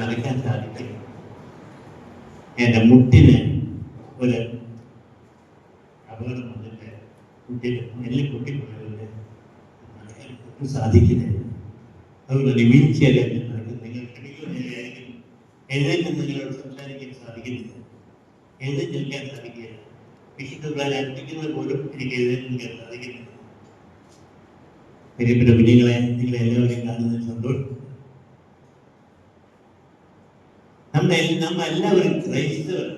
നടക്കാൻ സാധിക്കില്ല എന്റെ മുട്ടിന് ഒരു അപകടം വന്നിട്ട് കുട്ടി നെല്ല് പൊട്ടിപ്പോയതുകൊണ്ട് നടക്കാൻ അതുകൊണ്ട് വീൽ ചെയറിൽ നിങ്ങൾ നിങ്ങളോട് സംസാരിക്കാൻ സാധിക്കുന്നില്ല. എഴുന്നേറ്റ് നിൽക്കാൻ സാധിക്കില്ല. വിശുദ്ധ അർപ്പിക്കുന്നത് പോലും എനിക്ക് എഴുന്നേറ്റ് സാധിക്കുന്നില്ല. പ്രിയപ്പെട്ട കുഞ്ഞുങ്ങളെ സന്തോഷം. നമ്മെ നമ്മ എല്ലാവരും ക്രൈസ്തവർ.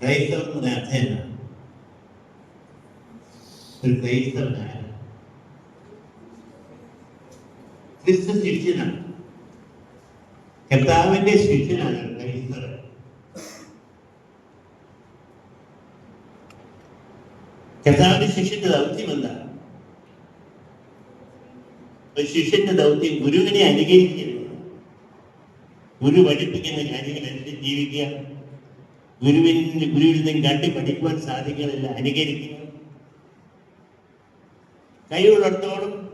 ക്രൈസ്തവർ എന്ന അർത്ഥം എന്താണ് ഒരു ക്രൈസ്തവനായ ക്രിസ്തു ശിഷ്യനാണ്. കർത്താവിന്റെ ശിഷ്യനാണ് ക്രൈസ്തവർ. കർത്താവിന്റെ ശിഷ്യന്റെ ദൗത്യം എന്താണ്? ശിഷ്യന്റെ ദൗത്യം ഗുരുവിനെ അനുകരിക്കരുത്. ഗുരു പഠിപ്പിക്കുന്ന അനുസരിച്ച് ജീവിക്കുക. ഗുരുവിൽ നിന്ന് ഗുരുവിൽ നിന്നും കണ്ട് പഠിക്കുവാൻ സാധിക്കുന്നില്ല അനുകരിക്കുക. കഴിവുള്ളിടത്തോളം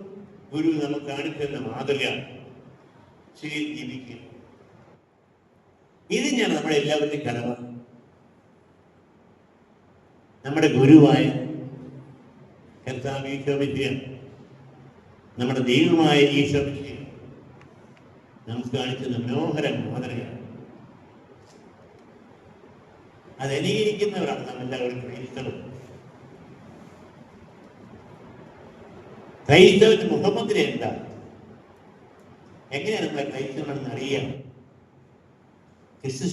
ഗുരു നമുക്ക് കാണിക്കുന്ന മാതൃക ജീവിക്കുക ഇത് ഞാൻ നമ്മുടെ എല്ലാവരുടെയും കടമ. നമ്മുടെ ഗുരുവായ കർത്താവ് ഈശോമിക്കുക നമ്മുടെ ദൈവമായ ഈശോമിക്കുക നമുക്ക് കാണിച്ചത് മനോഹര മാതൃകയാണ് അത് അനുകരിക്കുന്നവരാണ് നാം എല്ലാവരും ക്രൈസ്തവർ. ക്രൈസ്തവന്റെ മുഖമുദ്ര എന്താ? എങ്ങനെയാണ് നമ്മളെ ക്രൈസ്തവനാണെന്ന് അറിയാം ക്രിസ്തു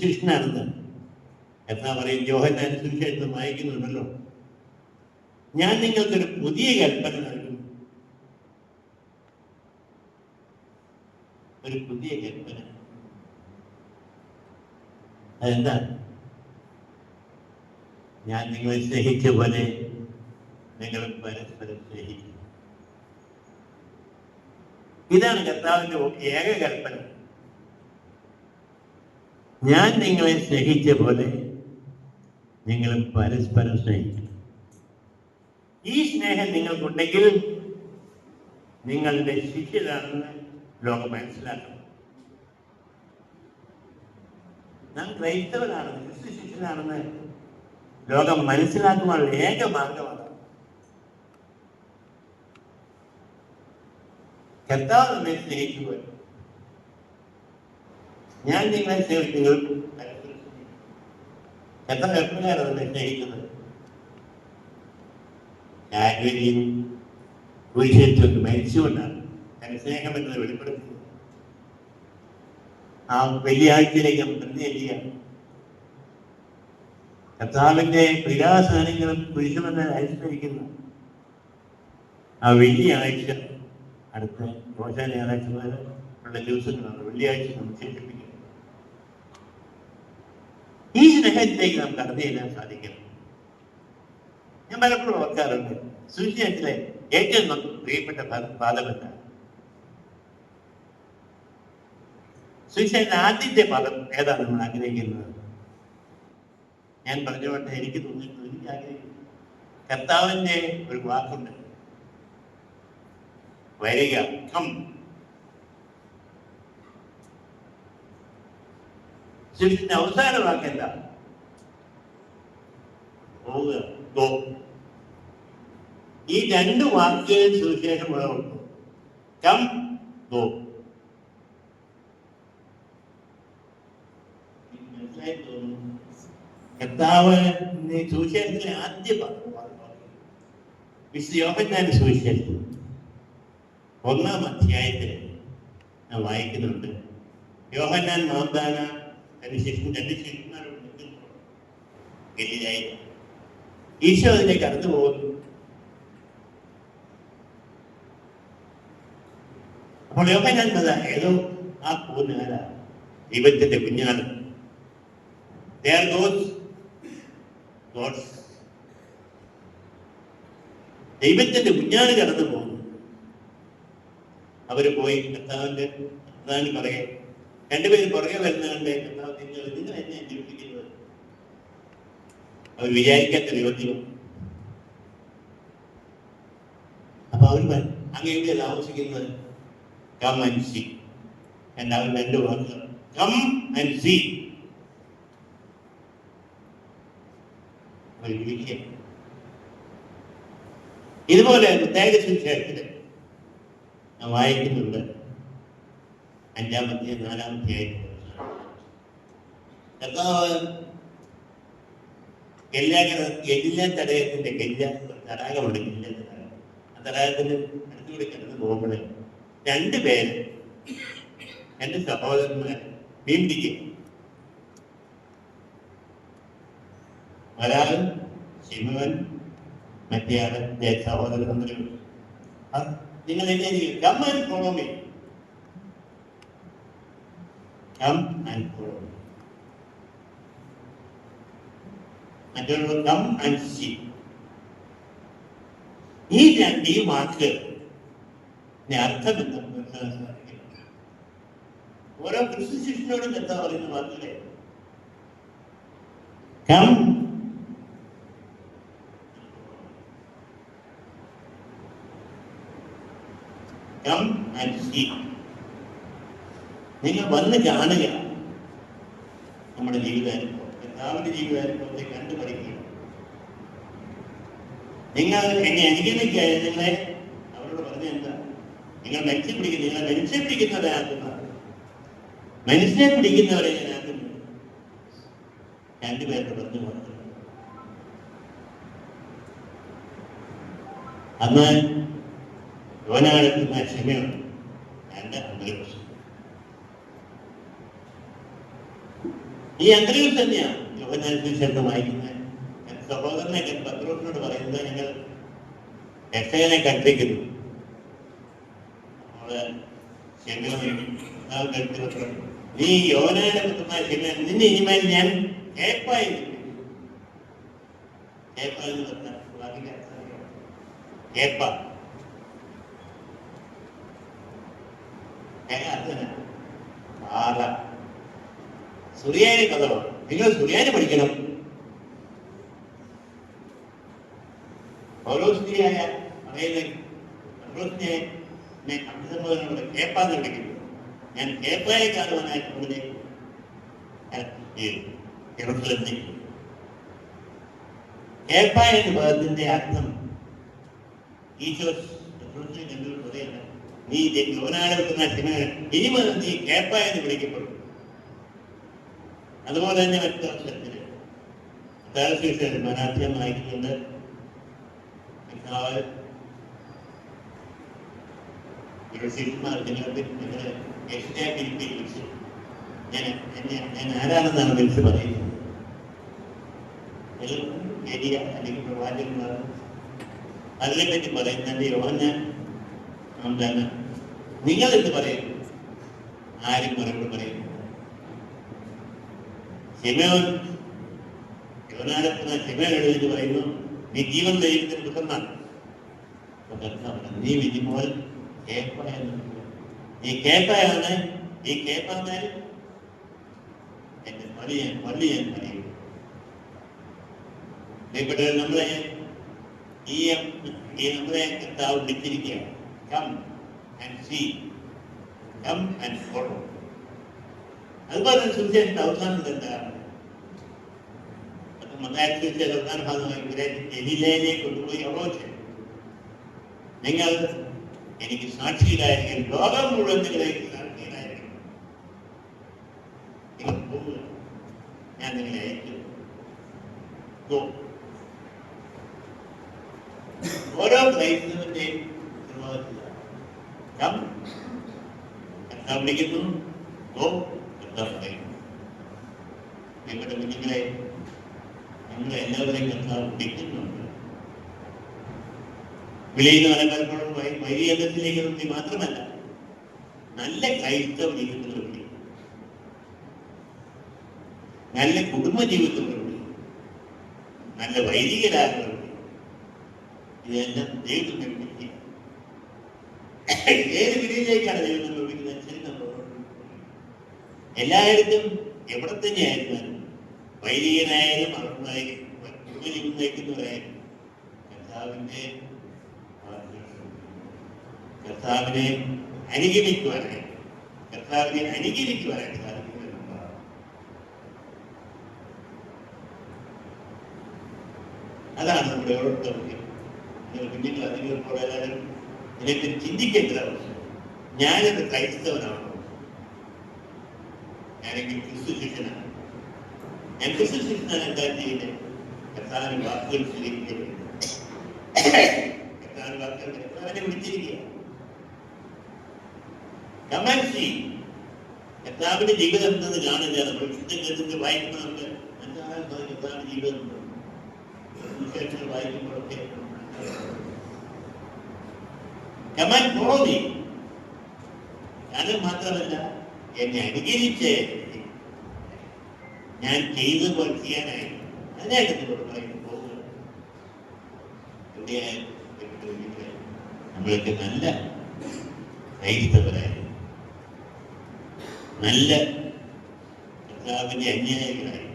എന്നാ പറയും ജോഹന്നാൻ സുവിശേഷം വായിക്കുന്നുണ്ടല്ലോ. ഞാൻ നിങ്ങൾക്കൊരു പുതിയ കൽപ്പന നൽകും പുതിയ കൽപ്പന അതെന്താ? ഞാൻ നിങ്ങളെ സ്നേഹിച്ച പോലെ നിങ്ങളും പരസ്പരം സ്നേഹിക്കും ഇതാണ് കർത്താവിന്റെ ഏക കൽപ്പന ഞാൻ നിങ്ങളെ സ്നേഹിച്ച പോലെ നിങ്ങളും പരസ്പരം സ്നേഹിക്കുന്നു. ഈ സ്നേഹം നിങ്ങൾക്കുണ്ടെങ്കിൽ നിങ്ങളുടെ ശിഷ്യരാണെന്ന് ലോകം മനസ്സിലാക്കണം. നാം ക്രൈസ്തവനാണ് ക്രിസ്തു ശിഷ്യനാണെന്ന് ലോകം മനസ്സിലാക്കുവാനുള്ള ഏക മാർഗമാണ് കർത്താവ് നമ്മെ സ്നേഹിക്കുക ഞാൻ നിങ്ങളെ സ്നേഹിക്കുന്നു. കർത്താവ് എപ്പോഴാണ് നമ്മെ സ്നേഹിക്കുന്നത്? കാൽവരിയും കുരിശേറ്റൊക്കെ മരിച്ചുകൊണ്ടാണ്. തന്റെ സ്നേഹം എന്നത് വെളിപ്പെടുത്തുന്നത്. ആ വെള്ളിയാഴ്ചയിലേക്ക് പ്രതികരിക്കുക. കർത്താവിന്റെ പ്രിയാസാനങ്ങളും പുരുഷമെന്ന് അനുസ്മരിക്കുന്ന ആ വെള്ളിയാഴ്ച അടുത്ത മോശ ഞായറാഴ്ച വരെ ഉള്ള ദിവസങ്ങളാണ് വെള്ളിയാഴ്ച നമ്മൾ ശേഷിപ്പിക്കുന്നത്. ഈ സ്നേഹത്തിലേക്ക് നമുക്ക് കടന്നു ചെല്ലാൻ സാധിക്കണം ഞാൻ പലപ്പോഴും ഓർക്കാറുണ്ട്. സുവിശേഷത്തിലെ ഏറ്റവും നമുക്ക് പ്രിയപ്പെട്ട പദ- സുവിശേഷത്തിന്റെ ആദ്യത്തെ പദം ഏതാണ് നമ്മൾ ആഗ്രഹിക്കുന്നത്? ഞാൻ പറഞ്ഞുകൊണ്ട് എനിക്ക് തോന്നിയിട്ടുണ്ട് എനിക്ക് ആഗ്രഹിക്കുന്നു. കർത്താവിന്റെ ഒരു വാക്കുണ്ട്. വരിക കം സുവിശേഷത്തിന്റെ അവസാന വാക്ക് എന്താ? പോവുക ഈ രണ്ട് വാക്കുകൾ സുവിശേഷം ഉള്ളതുണ്ട് കം ഗോ മനസ്സിലായി തോന്നുന്നു കർത്താവ് സുവിശേഷത്തിലെ ആദ്യ വിശുദ്ധ യോഹന്നാന്റെ സുവിശേഷം ഒന്നാം അധ്യായത്തിൽ ഞാൻ വായിക്കുന്നുണ്ട്. യോഹന്നാൻ മാന്താന തന്റെ ശിശു രണ്ട് ശിഷ്യന്മാരോട് നിൽക്കുന്നു ഗലീലായി ഈശോ അതിനെ കടന്നു പോകുന്നു. അപ്പോൾ യോഹന്നാൻ ഏതോ ആ പോകുന്ന ആരാ ദൈവത്തിന്റെ കുഞ്ഞാണ്. There those God's. ദൈവത്തിന്റെ കുഞ്ഞാണ് കടന്നു പോകുന്നു അവർ പോയി കർത്താവിന്റെ അതാണ് പറയാ രണ്ടുപേരും പുറകെ വരുന്നതുകൊണ്ട് കർത്താവ് നിങ്ങൾ നിങ്ങൾ എന്നെ അന്വേഷിക്കുന്നത്. അവർ വിചാരിക്കാത്ത ചോദ്യം അപ്പൊ അവർ അങ്ങ് എവിടെയാണ് താമസിക്കുന്നത് കം ആൻഡ് സി. രണ്ടാമത് രണ്ട് വാക്കുകൾ. Come and see. ഇതുപോലെ പ്രത്യേക സുവിശേഷത്തിൽ ഞാൻ വായിക്കുന്നുണ്ട്. അഞ്ചാമത്തെ നാലാമത്തെ കർത്താവ് തടയത്തിന്റെ കല്യാ തടാകമുണ്ട് ആ തടാകത്തിന് അടുത്തുകൂടി കിടന്ന് പോകുമ്പോൾ രണ്ട് പേര് രണ്ട് സഹോദരന്മാർ മീൻ പിടിക്കും ഒരാൾ ഷിമുവൻ മറ്റേ ആൾ സഹോദരൻ തമ്മിൽ നിങ്ങൾ എന്നെ come and follow me. Come and follow me. മറ്റുള്ള കം ആൻഡ് സി ഈ രണ്ട് ഈ വാക്കുകൾ അർത്ഥം എന്താ മനസ്സിലാക്കാൻ സാധിക്കില്ല ഓരോ ക്രിസ്തു ശിഷ്യനോടും എന്താ പറയുന്ന വാക്കുകളെ കം കം ആൻഡ് സീ നിങ്ങൾ വന്ന് കാണുക. നമ്മുടെ ജീവിതാനുഭവം കർത്താവിന്റെ ജീവിതാനുഭവത്തെ കണ്ടു പഠിക്കുക. നിങ്ങൾ എന്നെ അനുഗമിക്കുക നിങ്ങളെ അവരോട് പറഞ്ഞ എന്താ? നിങ്ങൾ മനുഷ്യ നിങ്ങളെ മനുഷ്യ ആക്കുന്ന. മനുഷ്യനെ പിടിക്കുന്നവരെ ഞാൻ ആക്കുന്നു. രണ്ടുപേരുടെ പറഞ്ഞു മാത്രം അന്ന് യോനാടുക്കുന്ന ക്ഷമയുണ്ട് രണ്ട് അന്തരീക്ഷം ഈ അന്തരീക്ഷം തന്നെയാണ് യോനാടുന്ന വായിക്കുന്നത്. സഹോദരനെ പത്രോസിനോട് പറയുന്നത് ഞങ്ങൾ രക്ഷകനെ കണ്ടിരിക്കുന്നു നീ യോനയുടെ പുത്രമായ ക്ഷമ നിന്നെ ഇനിമേൽ ഞാൻ കേപ്പായി കേപ്പ എന്ന് അത് അർത്ഥന പാറ സുറിയാനി കഥകൾ നിങ്ങൾ സുറിയാനി പഠിക്കണം. പൗലോസ്തിയായ പറയുന്ന പൗലോസ്തിയെ എന്നെ കേപ്പാന്ന് വിളിക്കുന്നു ഞാൻ കേപ്പായ കാണുവാനായിട്ട് ഇവിടെ ജെറുസലത്തിൽ കേപ്പ എന്ന പദത്തിന്റെ അർത്ഥം ഈശോ പറയുന്നത് നീ യോനാട് വെക്കുന്ന അച്ഛന് ഇനി മുതൽ നീ കേപ്പ എന്ന് വിളിക്കപ്പെടും. അതുപോലെ തന്നെ മറ്റു അക്ഷരത്തിന് മനാധ്യം വായിക്കുന്നുണ്ട് ആരാണെന്നാണ് വിളിച്ച് പറയുന്നത്? അല്ലെങ്കിൽ പ്രവാചകന്മാർ അതിനെപ്പറ്റി പറയുന്നുണ്ട് യോഹന എന്താണ്? നിങ്ങൾ എന്ത് പറയും? ആരും മറുപടി പറയും ഹിമയോൻ യോനാടക്കുന്ന ശിമയോട് എഴുതി പറയുന്നു നീ ജീവൻ ദൈവത്തിന് കർത്താവ് നീ വിധിമോൽ കേപ്പ എന്ന് വിളിക്കുന്നു. ഈ കേപ്പയാണ് ഈ കേപ്പ എന്റെ പള്ളി ഞാൻ പള്ളി ഞാൻ പറയും. പ്രിയപ്പെട്ടവർ നമ്മളെ ഈ നമ്മളെ കർത്താവ് വിളിച്ചിരിക്കുകയാണ്. Come and see come and follow അതുപോലെ തന്നെ സുവിശേഷത്തിന്റെ അവസാനം എന്താണ്? അപ്പൊ മത്തായ സുവിശേഷ അവസാന ഭാഗമായി ഇവരെ എലിലേനെ കൊണ്ടുപോയി അവലോചിച്ചു നിങ്ങൾ എനിക്ക് സാക്ഷിയിലായിരിക്കും ലോകം മുഴുവൻ നിങ്ങളെ സാക്ഷിയിലായിരിക്കും നിങ്ങൾ പോവുക ഞാൻ നിങ്ങളെ അയക്കും Go. ഓരോ ക്രൈസ്തവന്റെയും ഉത്തരവാദിത്തം കർത്താവ് വിളിക്കുന്നു. ഓ എന്താ പറയുന്നു. നിങ്ങളുടെ കുഞ്ഞുങ്ങളെ നമ്മൾ എല്ലാവരെയും കർത്താവ് വിളിക്കുന്നുണ്ട്. വിളിയുന്ന പല പലപ്പോഴും മാത്രമല്ല നല്ല ക്രൈസ്തവ ജീവിതത്തിൽ വിളി നല്ല കുടുംബ വിളി നല്ല വൈദികരാകുന്ന ഇതെല്ലാം ദൈവത്തിന്റെ വിളിക്കുക ഏത് വിധിയിലേക്കാണ് ദൈവം നമ്മൾ വിളിക്കുന്നത് നമ്മളോട് എല്ലായിടത്തും എവിടെ തന്നെയായിരുന്നാലും വൈദികനായാലും അവർക്കായാലും കുടുംബജീവൻ നയിക്കുന്നവരായാലും മാർഗദർശനം. കർത്താവിനെ അനുഗമിക്കുവാനായി കർത്താവിനെ സാധിക്കുന്നത് എന്നുള്ളതാണ്. അതാണ് നമ്മുടെ ഓരോരുത്തർക്കും കുഞ്ഞുങ്ങൾ അധികം എല്ലാവരും ഇതിനെ ചിന്തിക്കേണ്ടത് ഞാനത് ക്രൈസ്തവനാണോ? ഞാനെങ്കിൽ ക്രിസ്തു ശിഷ്യനാണ് ഞാൻ ക്രിസ്തു ശിഷ്യനാണ് എന്താ ചെയ്യുന്നത് കർത്താവിന് വാക്കുകൾ സ്വീകരിക്കുന്നത് കർത്താവിന് വാക്കുകൾ കർത്താവിനെ വിളിച്ചിരിക്കുക കമാൻസി കർത്താവിന്റെ ജീവിതം എന്തെന്ന് കാണില്ല നമ്മൾ വിശുദ്ധ ഗ്രന്ഥത്തിൽ വായിക്കുമ്പോൾ നമുക്ക് എന്താണ്? കർത്താവിന്റെ ജീവിതം. സുവിശേഷങ്ങൾ വായിക്കുമ്പോഴൊക്കെ കമാൻ ഫോളോ മീ അത് മാത്രമല്ല എന്നെ അനുകരിച്ച്. ഞാൻ ചെയ്തു പോലെ ചെയ്യാനായി. അതിനായിട്ട് നിങ്ങളോട് പറയുന്നു പോകുക എവിടെയായാലും നമ്മളൊക്കെ നല്ല ധൈര്യത്തവരായി നല്ല കർത്താവിന്റെ അന്യായികളായി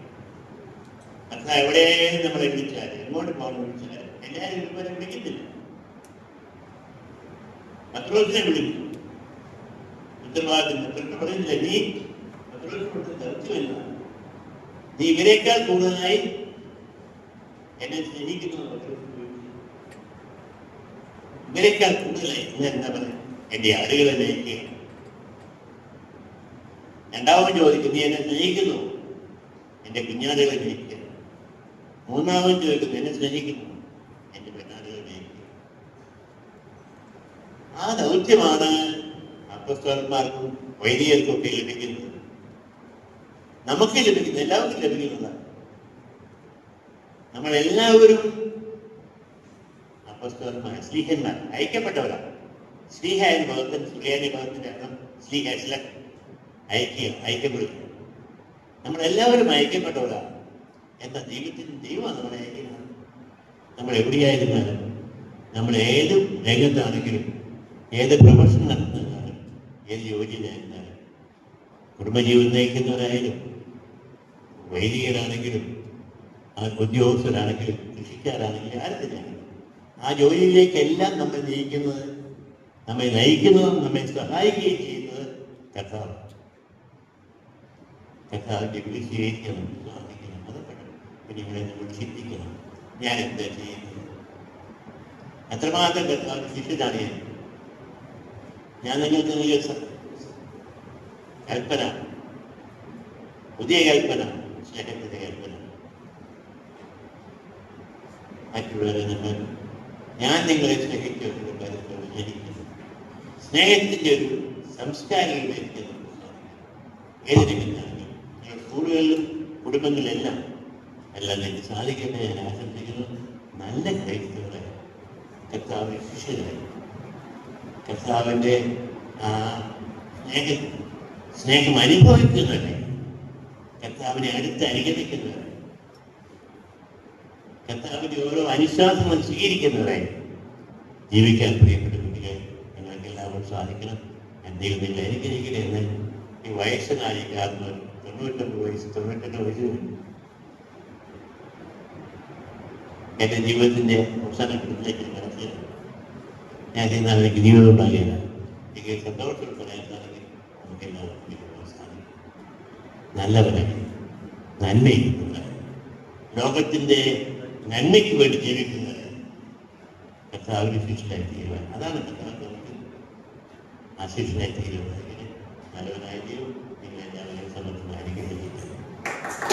കർത്താവ് എവിടെയായാലും നമ്മൾ വിളിച്ചാൽ എങ്ങോട്ട് പോകാൻ വിളിച്ചാൽ എല്ലാവരും ഇതുപോലെ വിളിക്കുന്നില്ല. പത്രോസിനെ വിളിക്കും ഉത്തരവാദിത്തം പറയുന്നില്ല നീ പത്രോസിനോട് ദൗത്യമല്ല നീ ഇവരെക്കാൾ കൂടുതലായി എന്നെ സ്നേഹിക്കുന്നു. ഇവരെക്കാൾ കൂടുതലായി ഞാൻ എന്താ പറയുക എന്റെ ആളുകളെ രണ്ടാമത് ചോദിക്കും നീ എന്നെ സ്നേഹിക്കുന്നു? എന്റെ കുഞ്ഞാടുകളെ നയിക്കുക മൂന്നാമത് ചോദിക്കുന്നു എന്നെ സ്നേഹിക്കുന്നു? എന്റെ നയിക്കുക ആ ദൗത്യമാണ് അപ്പസ്തോലന്മാർക്കും വൈദികർക്കും ഒക്കെ ലഭിക്കുന്നത്. നമുക്ക് ലഭിക്കുന്നത് എല്ലാവർക്കും ലഭിക്കുന്നതാണ്. നമ്മൾ എല്ലാവരും അപ്പസ്തോലന്മാർ സ്ലീഹന്മാർ അയക്കപ്പെട്ടവരാണ്. സ്ലീഹ എന്ന പദത്തിന് സുലേഖ പദത്തിന്റെ അർത്ഥം സ്ലീഹ സ്ല അയക്കുക അയക്കപ്പെടുക നമ്മളെല്ലാവരും അയക്കപ്പെട്ടവരാണ് എന്ന ദൈവത്തിന് ദൈവമാണ് നമ്മളെ അയക്കുന്നത് നമ്മൾ എവിടെയായിരുന്നാലും നമ്മൾ ഏത് രംഗത്താണെങ്കിലും ഏത് പ്രൊഫഷൻ നടത്തുന്നതായാലും ഏത് യോഗ്യതയായിരുന്നാലും കുടുംബജീവിതം നയിക്കുന്നവരായാലും വൈദികരാണെങ്കിലും ഉദ്യോഗസ്ഥരാണെങ്കിലും കൃഷിക്കാരാണെങ്കിലും ആരും തന്നെയാണെങ്കിലും ആ ജോലിയിലേക്കെല്ലാം നമ്മെ നയിക്കുന്നത് നമ്മെ നയിക്കുന്നതും നമ്മെ സഹായിക്കുകയും ചെയ്യുന്നത് കർത്താവ് കർത്താവിന്റെ വിളി സ്വീകരിക്കണം പ്രാർത്ഥിക്കണം പിന്നെ നമ്മൾ ചിന്തിക്കണം. ഞാൻ എന്താ ചെയ്യുന്നത്? എത്രമാത്രം കർത്താവിന് ശിഷ്യനാണ് ഞാൻ? ഞാൻ നിങ്ങൾക്ക് സ- കൽപ്പന. പുതിയ കൽപ്പന. സ്നേഹത്തിന്റെ കൽപ്പന. മറ്റുള്ളവരെ നമ്മൾ ഞാൻ നിങ്ങളെ സ്നേഹിക്കുന്നു സ്നേഹിക്കുന്നു സ്നേഹത്തിന്റെ ഒരു സംസ്കാരം സാധിക്കും. ഏത് നിങ്ങൾ സ്കൂളുകളിലും കുടുംബങ്ങളിലെല്ലാം എല്ലാം എനിക്ക് സാധിക്കട്ടെ ഞാൻ ആശംസിക്കുന്നു. നല്ല ക്രൈസ്തവരെ കർത്താവിനെ ശിഷ്യരായി. കർത്താവിന്റെ ആ സ്നേഹം അനുഭവിക്കുന്നവരെ കർത്താവിനെ അടുത്ത് അനുഗമിക്കുന്നവരെ കർത്താവിന്റെ ഓരോ അനുശാസനങ്ങൾ സ്വീകരിക്കുന്നവരെ ജീവിക്കാൻ പ്രിയപ്പെട്ട കുട്ടികൾ ഞങ്ങൾക്ക് എല്ലാവരും സാധിക്കണം എന്തെങ്കിലും നിങ്ങൾ അനുഗ്രഹിക്കണേ എന്ന് ഈ വയസ്സനായി കാരണം തൊണ്ണൂറ്റൊമ്പത് വയസ്സ് തൊണ്ണൂറ്റെട്ട് വയസ്സ്. എന്റെ ജീവിതത്തിന്റെ അവസാന ഘട്ടത്തിലേക്ക് കടക്കുകയാണ് ഞാൻ അതിലേക്ക് ജീവിതം ഉണ്ടാകില്ല എനിക്ക് ശ്രദ്ധോടുകൂടി പറയാനാണെങ്കിൽ നമുക്കെല്ലാവർക്കും സാധിക്കും. നല്ലവരെ നന്മയിക്കുന്നവരെ ലോകത്തിന്റെ നന്മയ്ക്ക് വേണ്ടി ജീവിക്കുന്നവരെ കർത്താവിന് ശിഷ്യനായി തീരുവാൻ. അതാണ് കർത്താവ് നമുക്ക് ആ ശിഷ്യനായി തീരുവാൻ. നല്ലവനായ ദൈവം നിങ്ങളെല്ലാവരെയും സമർത്ഥമായിരിക്കും